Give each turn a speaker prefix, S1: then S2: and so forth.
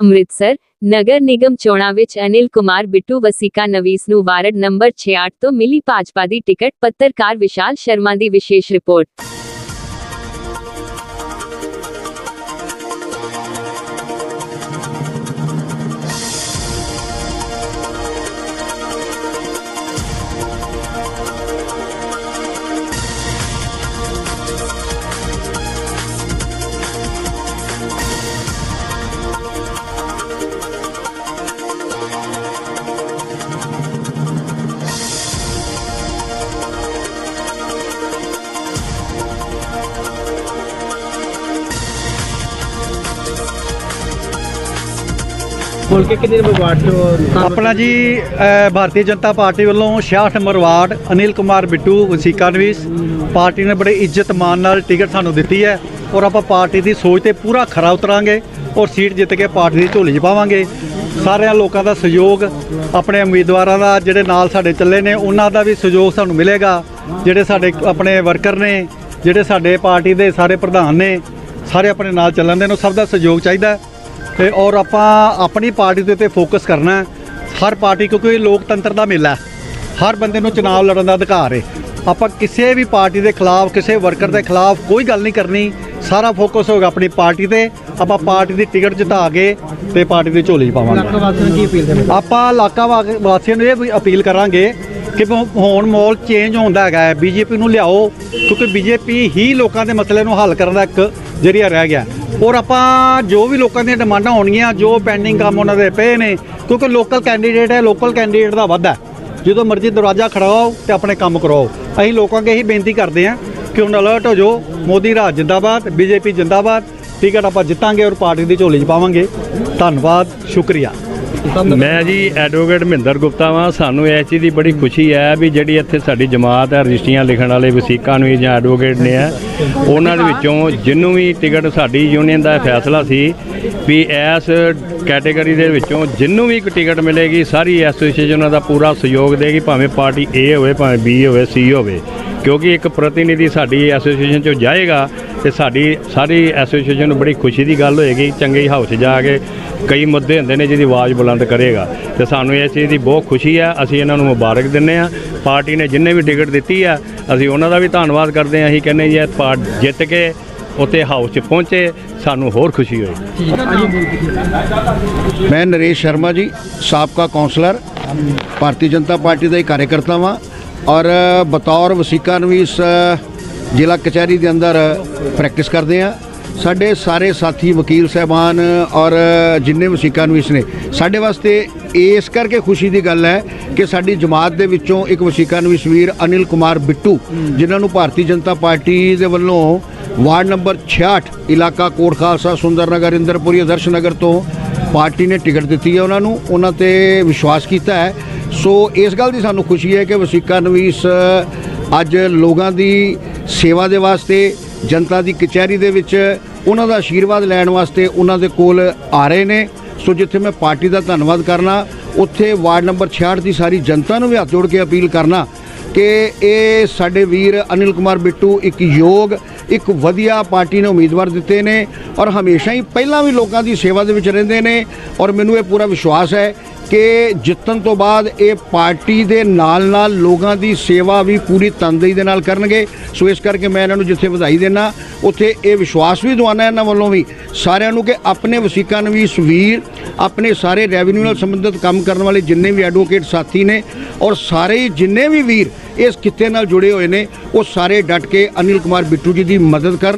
S1: ਅੰਮ੍ਰਿਤਸਰ ਨਗਰ ਨਿਗਮ ਚੋਣਾਂ ਵਿੱਚ ਅਨਿਲ ਕੁਮਾਰ ਬਿੱਟੂ ਵਸੀਕਾ ਨਵੀਸ ਨੂੰ ਵਾਰਡ ਨੰਬਰ 68 ਤੋਂ ਮਿਲੀ ਭਾਜਪਾ ਦੀ ਟਿਕਟ, ਪੱਤਰਕਾਰ ਵਿਸ਼ਾਲ ਸ਼ਰਮਾ ਦੀ ਵਿਸ਼ੇਸ਼ ਰਿਪੋਰਟ।
S2: ਬੋਲ ਕੇ ਕਿੰਨੇ ਨੰਬਰ ਵਾਰਡ ਤੋਂ
S3: ਆਪਣਾ ਜੀ ਅ, ਭਾਰਤੀ ਜਨਤਾ ਪਾਰਟੀ ਵੱਲੋਂ 66 ਨੰਬਰ ਵਾਰਡ ਅਨਿਲ ਕੁਮਾਰ ਬਿੱਟੂ ਵਸੀਕਾ ਨਵੀਸ ਪਾਰਟੀ ਨੇ ਬੜੇ ਇੱਜ਼ਤ ਮਾਨ ਨਾਲ ਟਿਕਟ ਸਾਨੂੰ ਦਿੱਤੀ ਹੈ ਔਰ ਆਪਾਂ ਪਾਰਟੀ ਦੀ ਸੋਚ ਤੇ ਪੂਰਾ ਖਰਾ ਉਤਰਾਂਗੇ ਔਰ ਸੀਟ ਜਿੱਤ ਕੇ ਪਾਰਟੀ ਦੀ ਝੋਲੀ 'ਚ ਪਾਵਾਂਗੇ ਸਾਰਿਆਂ ਲੋਕਾਂ ਦਾ ਸਹਿਯੋਗ ਆਪਣੇ ਉਮੀਦਵਾਰਾਂ ਦਾ ਜਿਹੜੇ ਨਾਲ ਸਾਡੇ ਚੱਲੇ ਨੇ ਉਹਨਾਂ ਦਾ ਵੀ ਸਹਿਯੋਗ ਸਾਨੂੰ ਮਿਲੇਗਾ ਜਿਹੜੇ ਸਾਡੇ ਆਪਣੇ ਵਰਕਰ ਨੇ ਜਿਹੜੇ ਸਾਡੇ ਪਾਰਟੀ ਦੇ ਸਾਰੇ ਪ੍ਰਧਾਨ ਨੇ ਸਾਰੇ ਆਪਣੇ ਨਾਲ ਚੱਲਣ ਦੇ ਨੂੰ ਸਭ ਦਾ ਸਹਿਯੋਗ ਚਾਹੀਦਾ ਹੈ। ਤੇ ਔਰ ਆਪਾਂ ਆਪਣੀ ਪਾਰਟੀ ਦੇ ਉੱਤੇ ਫੋਕਸ ਕਰਨਾ। ਹਰ ਪਾਰਟੀ ਕਿਉਂਕਿ ਇਹ ਲੋਕਤੰਤਰ ਦਾ ਮੇਲਾ ਹੈ। ਹਰ ਬੰਦੇ ਨੂੰ ਚੁਣਾਵ ਲੜਨ ਦਾ ਅਧਿਕਾਰ ਹੈ। ਆਪਾਂ ਕਿਸੇ ਵੀ ਪਾਰਟੀ ਦੇ ਖਿਲਾਫ ਕਿਸੇ ਵਰਕਰ ਦੇ ਖਿਲਾਫ ਕੋਈ ਗੱਲ ਨਹੀਂ ਕਰਨੀ। ਸਾਰਾ ਫੋਕਸ ਹੋਗਾ ਆਪਣੀ ਪਾਰਟੀ ਤੇ। ਆਪਾਂ ਪਾਰਟੀ ਦੀ ਟਿਕਟ ਜਿਤਾ ਕੇ ਤੇ ਪਾਰਟੀ ਦੀ ਝੋਲੀ ਪਾਵਾਂਗੇ। ਆਪਾਂ ਇਲਾਕਾ ਵਾਸੀਆਂ ਨੂੰ ਇਹ ਵੀ ਅਪੀਲ ਕਰਾਂਗੇ ਕਿ ਹੁਣ ਮਾਹੌਲ ਚੇਂਜ ਹੁੰਦਾ ਹੈਗਾ ਹੈ। ਬੀਜੇਪੀ ਨੂੰ ਲਿਆਓ ਕਿਉਂਕਿ ਬੀਜੇਪੀ ਹੀ ਲੋਕਾਂ ਦੇ ਮਸਲੇ ਨੂੰ ਹੱਲ ਕਰਨ ਦਾ ਇੱਕ ਜਰੀਆ ਰਹਿ ਗਿਆ। ਔਰ ਆਪਾਂ ਜੋ ਵੀ ਲੋਕਾਂ ਦੀਆਂ ਡਿਮਾਂਡਾਂ ਹੋਣਗੀਆਂ, ਜੋ ਪੈਂਡਿੰਗ ਕੰਮ ਉਹਨਾਂ ਦੇ ਪਏ ਨੇ, ਕਿਉਂਕਿ ਲੋਕਲ ਕੈਂਡੀਡੇਟ ਹੈ ਲੋਕਲ ਕੈਂਡੀਡੇਟ ਦਾ ਵਾਧਾ ਜਦੋਂ ਮਰਜ਼ੀ ਦਰਵਾਜ਼ਾ ਖੜਾਓ ਤੇ ਆਪਣੇ ਕੰਮ ਕਰਾਓ। ਅਸੀਂ ਲੋਕਾਂ ਅੱਗੇ ਇਹੀ ਬੇਨਤੀ ਕਰਦੇ ਹਾਂ ਕਿ ਹੁਣ ਅਲਰਟ ਹੋ ਜਾਓ। ਮੋਦੀ ਰਾਜ ਜਿੰਦਾਬਾਦ, ਬੀਜੇਪੀ ਜਿੰਦਾਬਾਦ। ਟਿਕਟ ਆਪਾਂ ਜਿੱਤਾਂਗੇ ਔਰ ਪਾਰਟੀ ਦੀ ਝੋਲੀ 'ਚ ਪਾਵਾਂਗੇ। ਧੰਨਵਾਦ, ਸ਼ੁਕਰੀਆ।
S4: ਮੈਂ ਜੀ ਐਡਵੋਕੇਟ ਮਹਿੰਦਰ ਗੁਪਤਾ ਵਾਂ। ਸਾਨੂੰ ਇਸ ਚੀਜ਼ ਦੀ ਬੜੀ ਖੁਸ਼ੀ ਹੈ ਵੀ ਜਿਹੜੀ ਇੱਥੇ ਸਾਡੀ ਜਮਾਤ ਹੈ, ਰਜਿਸਟਰੀਆਂ ਲਿਖਣ ਵਾਲੇ ਵਸੀਕਾਂ ਨੂੰ ਜਾਂ ਐਡਵੋਕੇਟ ਨੇ ਹੈ ਉਹਨਾਂ ਦੇ ਵਿੱਚੋਂ ਜਿਹਨੂੰ ਵੀ ਟਿਕਟ ਸਾਡੀ ਯੂਨੀਅਨ ਦਾ ਫੈਸਲਾ ਸੀ ਵੀ ਇਸ ਕੈਟਾਗਰੀ ਦੇ ਵਿੱਚੋਂ ਜਿਹਨੂੰ ਵੀ ਇੱਕ ਟਿਕਟ ਮਿਲੇਗੀ, ਸਾਰੀ ਐਸੋਸੀਏਸ਼ਨ ਉਹਨਾਂ ਦਾ ਪੂਰਾ ਸਹਿਯੋਗ ਦੇਗੀ, ਭਾਵੇਂ ਪਾਰਟੀ A ਹੋਵੇ, ਭਾਵੇਂ B ਹੋਵੇ, C ਹੋਵੇ। ਕਿਉਂਕਿ ਇੱਕ ਪ੍ਰਤੀਨਿਧੀ ਸਾਡੀ ਐਸੋਸੀਏਸ਼ਨ ਚੋਂ ਜਾਏਗਾ ਤੇ ਸਾਡੀ ਸਾਰੀ ਐਸੋਸੀਏਸ਼ਨ ਨੂੰ ਬੜੀ ਖੁਸ਼ੀ ਦੀ ਗੱਲ ਹੋਏਗੀ, ਚੰਗੇ ਹਾਊਸ 'ਚ ਜਾ ਕੇ ਕਈ ਮੁੱਦੇ ਹੁੰਦੇ ਨੇ ਜਿਹਦੀ ਆਵਾਜ਼ ਬੁਲੰਦ ਕਰੇਗਾ। ਤੇ ਸਾਨੂੰ ਇਸ ਚੀਜ਼ ਦੀ ਬਹੁਤ ਖੁਸ਼ੀ ਹੈ, ਅਸੀਂ ਇਹਨਾਂ ਨੂੰ ਮੁਬਾਰਕ ਦਿੰਨੇ ਆ ਪਾਰਟੀ ਨੇ ਜਿੰਨੇ ਵੀ ਟਿਕਟ ਦਿੱਤੀ ਆ, ਅਸੀਂ ਉਹਨਾਂ ਦਾ ਵੀ ਧੰਨਵਾਦ ਕਰਦੇ ਹਾਂ। ਅਸੀਂ ਕਹਿੰਦੇ ਜੀ, ਇਹ ਪਾਰਟ ਜਿੱਤ ਕੇ ਉੱਥੇ ਹਾਊਸ 'ਚ ਪਹੁੰਚੇ, ਸਾਨੂੰ ਹੋਰ ਖੁਸ਼ੀ ਹੋਈ
S5: ਮੈਂ ਨਰੇਸ਼ ਸ਼ਰਮਾ ਜੀ, ਸਾਬਕਾ ਕਾਉਂਸਲਰ ਭਾਰਤੀ ਜਨਤਾ ਪਾਰਟੀ ਦਾ ਹੀ ਕਾਰਜਕਰਤਾ ਵਾਂ। ਔਰ ਬਤੌਰ ਵਸੀਕਾ ਨੂੰ ਵੀ ਇਸ ਜ਼ਿਲ੍ਹਾ ਕਚਹਿਰੀ ਦੇ ਅੰਦਰ ਪ੍ਰੈਕਟਿਸ ਕਰਦੇ ਆ। ਸਾਡੇ ਸਾਰੇ ਸਾਥੀ, ਵਕੀਲ ਸਹਿਬਾਨ ਔਰ ਜਿੰਨੇ ਵਸੀਕਾ ਨਵੀਸ ਨੇ ਸਾਡੇ ਵਾਸਤੇ ਇਸ ਕਰਕੇ ਖੁਸ਼ੀ ਦੀ ਗੱਲ ਹੈ ਕਿ ਸਾਡੀ ਜਮਾਤ ਦੇ ਵਿੱਚੋਂ ਇੱਕ ਵਸੀਕਾ ਨਵੀਸ ਵੀਰ ਅਨਿਲ ਕੁਮਾਰ ਬਿੱਟੂ, ਜਿਨ੍ਹਾਂ ਨੂੰ ਭਾਰਤੀ ਜਨਤਾ ਪਾਰਟੀ ਦੇ ਵੱਲੋਂ ਵਾਰਡ ਨੰਬਰ 66 ਇਲਾਕਾ ਕੋਟ ਖਾਲਸਾ, ਸੁੰਦਰ ਨਗਰ, ਇੰਦਰਪੁਰੀ, ਆਦਰਸ਼ ਨਗਰ ਤੋਂ ਪਾਰਟੀ ਨੇ ਟਿਕਟ ਦਿੱਤੀ ਹੈ ਉਹਨਾਂ ਨੂੰ। ਉਹਨਾਂ ਤੇ ਵਿਸ਼ਵਾਸ ਕੀਤਾ ਹੈ। ਸੋ ਇਸ ਗੱਲ ਦੀ ਸਾਨੂੰ ਖੁਸ਼ੀ ਹੈ ਕਿ ਵਸੀਕਾ ਨਵੀਸ ਅੱਜ ਲੋਕਾਂ ਦੀ ਸੇਵਾ ਦੇ ਵਾਸਤੇ, ਜਨਤਾ ਦੀ ਕਚਹਿਰੀ ਦੇ ਵਿੱਚ ਉਹਨਾਂ ਦਾ ਆਸ਼ੀਰਵਾਦ ਲੈਣ ਵਾਸਤੇ ਉਹਨਾਂ ਦੇ ਕੋਲ ਆ ਰਹੇ ਨੇ। ਸੋ ਜਿੱਥੇ ਮੈਂ ਪਾਰਟੀ ਦਾ ਧੰਨਵਾਦ ਕਰਨਾ, ਉੱਥੇ ਵਾਰਡ ਨੰਬਰ 66 ਦੀ ਸਾਰੀ ਜਨਤਾ ਨੂੰ ਵੀ ਹੱਥ ਜੋੜ ਕੇ ਅਪੀਲ ਕਰਨਾ ਕਿ ਇਹ ਸਾਡੇ ਵੀਰ ਅਨਿਲ ਕੁਮਾਰ ਬਿੱਟੂ ਇੱਕ ਯੋਗ, ਇੱਕ ਵਧੀਆ ਪਾਰਟੀ ਨੇ ਉਮੀਦਵਾਰ ਦਿੱਤੇ ਨੇ ਔਰ ਹਮੇਸ਼ਾ ਹੀ ਪਹਿਲਾਂ ਵੀ ਲੋਕਾਂ ਦੀ ਸੇਵਾ ਦੇ ਵਿੱਚ ਰਹਿੰਦੇ ਨੇ ਔਰ ਮੈਨੂੰ ਇਹ ਪੂਰਾ ਵਿਸ਼ਵਾਸ ਹੈ ਕਿ ਜਿੱਤਣ ਤੋਂ ਬਾਅਦ ਇਹ ਪਾਰਟੀ ਦੇ ਨਾਲ ਨਾਲ ਲੋਕਾਂ ਦੀ ਸੇਵਾ ਵੀ ਪੂਰੀ ਤਨਦੇਹੀ ਦੇ ਨਾਲ ਕਰਨਗੇ। ਸੋ ਇਸ ਕਰਕੇ ਮੈਂ ਇਹਨਾਂ ਨੂੰ ਜਿੱਥੇ ਵਧਾਈ ਦੇਣਾ ਉੱਥੇ ਇਹ ਵਿਸ਼ਵਾਸ ਵੀ ਦਵਾਨਾ ਇਹਨਾਂ ਵੱਲੋਂ ਵੀ, ਸਾਰਿਆਂ ਨੂੰ ਕਿ ਆਪਣੇ ਵਸੀਕਾਂ ਨੂੰ ਵੀ ਵੀਰ, ਆਪਣੇ ਸਾਰੇ ਰੈਵਨਿਊ ਨਾਲ ਸੰਬੰਧਿਤ ਕੰਮ ਕਰਨ ਵਾਲੇ ਜਿੰਨੇ ਵੀ ਐਡਵੋਕੇਟ ਸਾਥੀ ਨੇ ਔਰ ਸਾਰੇ ਹੀ ਜਿੰਨੇ ਵੀ ਵੀਰ ਇਸ ਕਿੱਤੇ ਨਾਲ ਜੁੜੇ ਹੋਏ ਨੇ, ਉਹ ਸਾਰੇ ਡਟ ਕੇ ਅਨਿਲ ਕੁਮਾਰ ਬਿੱਟੂ ਜੀ ਦੀ ਮਦਦ ਕਰਨ।